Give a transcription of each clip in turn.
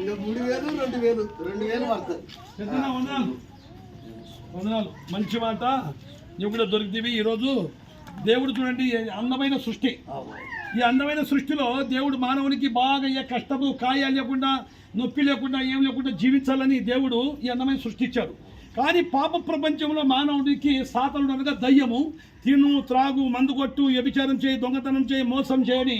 ఇంకా మూడు వేలు రెండు వేలు రెండు వేలు పడుతుంది వందనాలు. వందనాలు. మంచి మాట. నువ్వు కూడా దొరికితేవి. ఈరోజు దేవుడు చూడండి అందమైన సృష్టి. ఈ అందమైన సృష్టిలో దేవుడు మానవునికి బాగా ఏ కష్టము కాయ లేకుండా నొప్పి లేకుండా ఏం లేకుండా జీవించాలని దేవుడు ఈ అందమైన సృష్టించాడు కానీ పాప ప్రపంచంలో మానవుడికి సాతనుడు అనగా దయ్యము. తిను త్రాగు మందు కొట్టు వ్యభిచారం చేయి దొంగతనం చేయి మోసం చేయని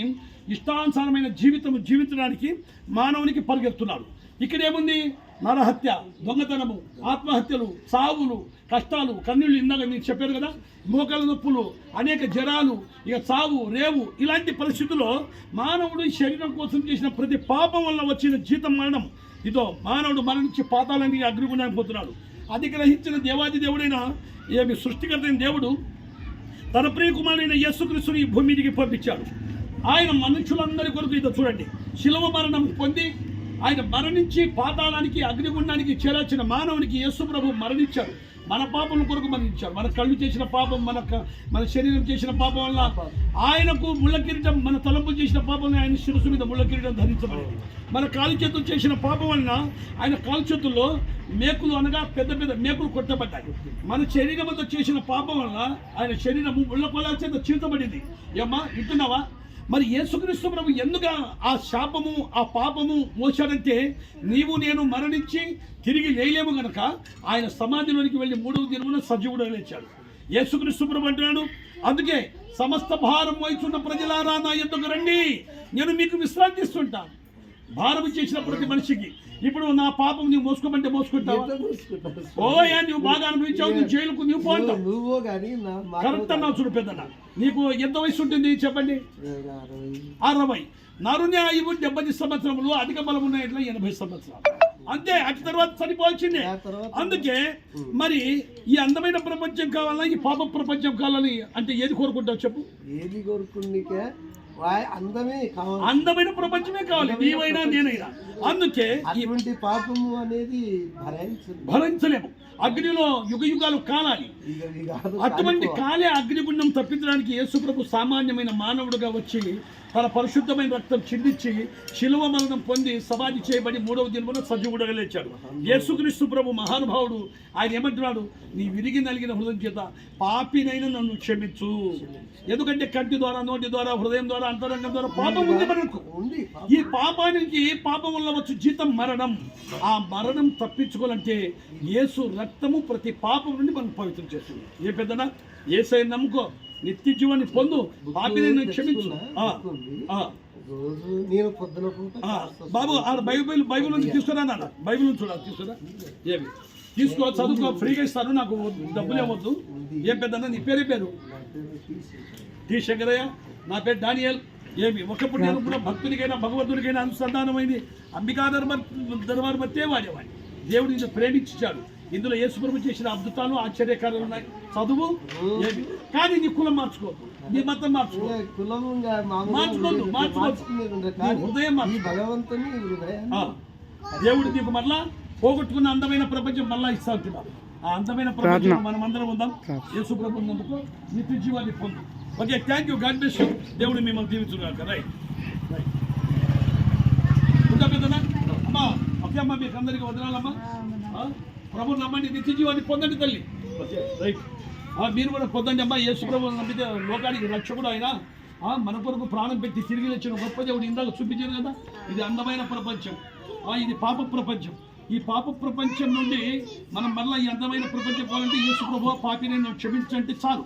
ఇష్టానుసారమైన జీవితం జీవించడానికి మానవునికి పరిగెత్తున్నాడు ఇక్కడేముంది నరహత్య దొంగతనము ఆత్మహత్యలు సావులు కష్టాలు కన్నీళ్ళు ఇందాక మీకు చెప్పారు కదా? మోకాల నొప్పులు అనేక జ్వరాలు ఇక సావు రేవు ఇలాంటి పరిస్థితుల్లో మానవుడు ఈ శరీరం కోసం చేసిన ప్రతి పాపం వల్ల వచ్చిన జీతం మరణం. ఇదో మానవుడు మరణించి పాతాలని అగ్నిగుణానికి పోతున్నాడు. అది గ్రహించిన దేవాది దేవుడైన ఏమి సృష్టికర్తైన దేవుడు తన ప్రియకుమారుడైన యేసుక్రీస్తుని ఈ భూమి మీదికి పంపించాడు. ఆయన మనుషులందరి కొరకు ఇది చూడండి. శిలవ మరణం పొంది ఆయన మరణించి పాతాళానికి అగ్నిగుండానికి చేరాల్సిన మానవునికి యేసు ప్రభు మరణించారు మన పాపం కొరకు మరణించారు మన కళ్ళు చేసిన పాపం మన మన శరీరం చేసిన పాపం వల్ల ఆయనకు ముళ్ళకిరీటం మన తలంపు చేసిన పాపం ఆయన శిరస్సు మీద ముళ్ళకిరీటం ధరించబడింది. మన కాలు చేతులు చేసిన పాపం వలన ఆయన కాలు చేతుల్లో మేకులు అనగా పెద్ద పెద్ద మేకులు కొట్టబడ్డాయి. మన శరీరంతో చేసిన పాపం వలన ఆయన శరీరము ముళ్ళ కొలాల చేత చీల్చబడింది. ఏమ్మా వింటున్నావా? మరి యేసుక్రీస్తు ప్రభు ఎందుకు ఆ శాపము ఆ పాపము మోశాడంటే నీవు నేను మరణించి తిరిగి లేయలేము గనక ఆయన సమాధిలోనికి వెళ్ళి మూడవ దినమున సజీవుడు లేచాడు. యేసుక్రీస్తు ప్రభు అంటున్నాడు అందుకే సమస్త భారం వహిస్తున్న ప్రజలారా నా ఎందుకు రండి. నేను మీకు విశ్రాంతిస్తుంటాను. భారం చేసిన ప్రతి మనిషికి. ఇప్పుడు నా పాపం నువ్వు మోసుకోమంటే మోసుకుంటావా? ఓయా నువ్వు బాగా అనుభవించావు నువ్వు జైలుకు నువ్వు పోంటావు నువ్వు- కరెక్ట్ అన్నావు చూడు పెద్దన్న. నీకు ఎంత వయసు ఉంటుంది చెప్పండి? అరవై. నరుని ఆయువు డెబ్బై సంవత్సరములు అధిక బలం ఉన్న ఇట్లా ఎనభై సంవత్సరాలు. అంతే అటు తర్వాత తర్వాత అందుకే మరి ఈ అందమైన ప్రపంచం కావాలా ఈ పాప ప్రపంచం కావాలని అంటే ఏది కోరుకుంటావు చెప్పు? ఏది కావాలి అందమైన ప్రపంచమే కావాలి. నీవైనా నేనైనా. అందుకే పాపము అనేది భరించలేము. అగ్నిలో యుగ యుగాలు కాలాలి. అటువంటి కాలే అగ్నిగుండం తప్పించడానికి యేసుప్రభు సామాన్యమైన మానవుడుగా వచ్చి తన పరిశుద్ధమైన రక్తం చిందించి శిలువ మరణం పొంది సమాధి చేయబడి మూడవ దినమున సజీవుడుగా లేచాడు. యేసుక్రీస్తు ప్రభు మహానుభావుడు. ఆయన ఏమంటున్నాడు? నీ విరిగి నలిగిన హృదయం చేత పాపినైనా నన్ను క్షమించు. ఎందుకంటే కంటి ద్వారా నోటి ద్వారా హృదయం ద్వారా అంతరంగం ద్వారా పాపం ఉంది మనకు. ఈ పాపానికి పాపం వల్ల వచ్చు జీతం మరణం. ఆ మరణం తప్పించుకోవాలంటే యేసు రక్తము ప్రతి పాపం నుండి మనం పవిత్రం చేస్తుంది. ఏ పెద్దనా? ఏసై నమ్ముకో. నిత్య జీవాన్ని పొందు. పాపిని క్షమించు. నేను పొద్దున బాబు ఆ బైబిల్ బైబిల్ నుంచి తీసుకురా నాన్న. బైబిల్ నుంచి చూడాలి తీసుకురా. ఏమి? తీసుకో చదువుకో ఫ్రీగా ఇస్తారు నాకు డబ్బులు ఏమొద్దు ఏం పెద్దనా నీ పేరే పేరు? టి. శంకరయ్య నా పేరు డానియల్. ఏమి ఒకప్పుడు నేను కూడా భక్తునికైనా భగవంతునికైనా అనుసంధానమైంది. అంబికా దర్బార్ దర్బార్ బట్టే వాడేవాడిని దేవుడు నిన్ను ప్రేమించాడు. ఇందులో యేసుప్రభు చేసిన అద్భుతాలు ఆశ్చర్యకారాలు ఉన్నాయి. చదువు కానీ నీ కులం మార్చుకోవద్దు నీ మతం మార్చుకో. ఇంకా మామూలుగా మార్చుకోవద్దు, హృదయం మార్చుకో. భగవంతుని దేవుడు నీకు మళ్ళా పోగొట్టుకున్న అందమైన ప్రపంచం మళ్ళా ఇస్తా ఉంటున్నాడు ఆ అందమైన ప్రపంచం మనం అందరం ఉందాం. యేసు ప్రభు ఉన్నందుకు నిత్య జీవాన్ని పొందు. Okay thank you God bless you దేవుడు మిమ్మల్ని దీవించుగాక. రైట్ రైట్ ఇంకా పెద్దనా? అమ్మా ఓకే అమ్మా మీకు అందరికీ వదనాలమ్మా. ఆ, ప్రభు నమ్మండి నిత్య జీవాన్ని పొందండి తల్లి. ఓకే రైట్ ఆ, మీరు కూడా పొందండి అమ్మా. యేసు ప్రభు నమ్మితే లోకానికి రక్షకుడు ఆయన. ఆ, మన కొరకు ప్రాణం పెట్టి తిరిగి వచ్చిన గొప్ప దేవుడు ఇందాక చూపించారు కదా? ఇది అందమైన ప్రపంచం. ఆ, ఇది పాప ప్రపంచం. ఈ పాప ప్రపంచం నుండి మనం మళ్ళీ ఈ అందమైన ప్రపంచం పోవాలంటే యేసు ప్రభు పాపిని నన్ను క్షమించంటే చాలు.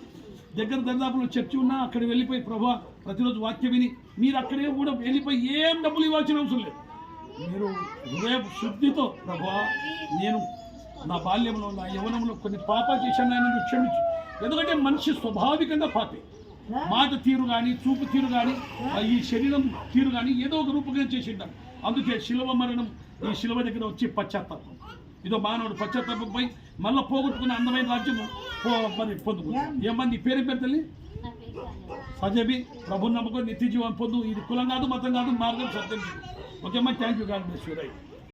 దగ్గర దరిదాపులో చర్చి ఉన్నా అక్కడ వెళ్ళిపోయి ప్రభా ప్రతిరోజు వాక్యం విని మీరు అక్కడే కూడా వెళ్ళిపోయి ఏం డబ్బులు ఇవ్వాల్సిన అవసరం లేదు. మీరు హృదయ శుద్ధితో ప్రభా నేను నా బాల్యంలో నా యవనంలో కొన్ని పాపాలు చేశాను ఆయన క్షమించు. ఎందుకంటే మనిషి స్వాభావికంగా పాపే. మాట తీరు కానీ చూపు తీరు కానీ ఈ శరీరం తీరు కానీ ఏదో ఒక రూపంగా చేసి ఉంటాం అందుకే శిలవ మరణం ఈ శిలువ దగ్గర వచ్చి పశ్చాత్తాపం. ఇదో మానవుడు పశ్చాత్తాపంపై మళ్ళీ పోగొట్టుకున్న అందమైన రాజ్యము పో మరి పొందుకుంటాం ఏమంది పేరు పేరు తల్లి? సజబి ప్రభు నమ్మకం నిత్య జీవం పొందు. ఇది కులం కాదు మతం కాదు మార్గం సత్యం. ఓకే అమ్మా thank you God bless you right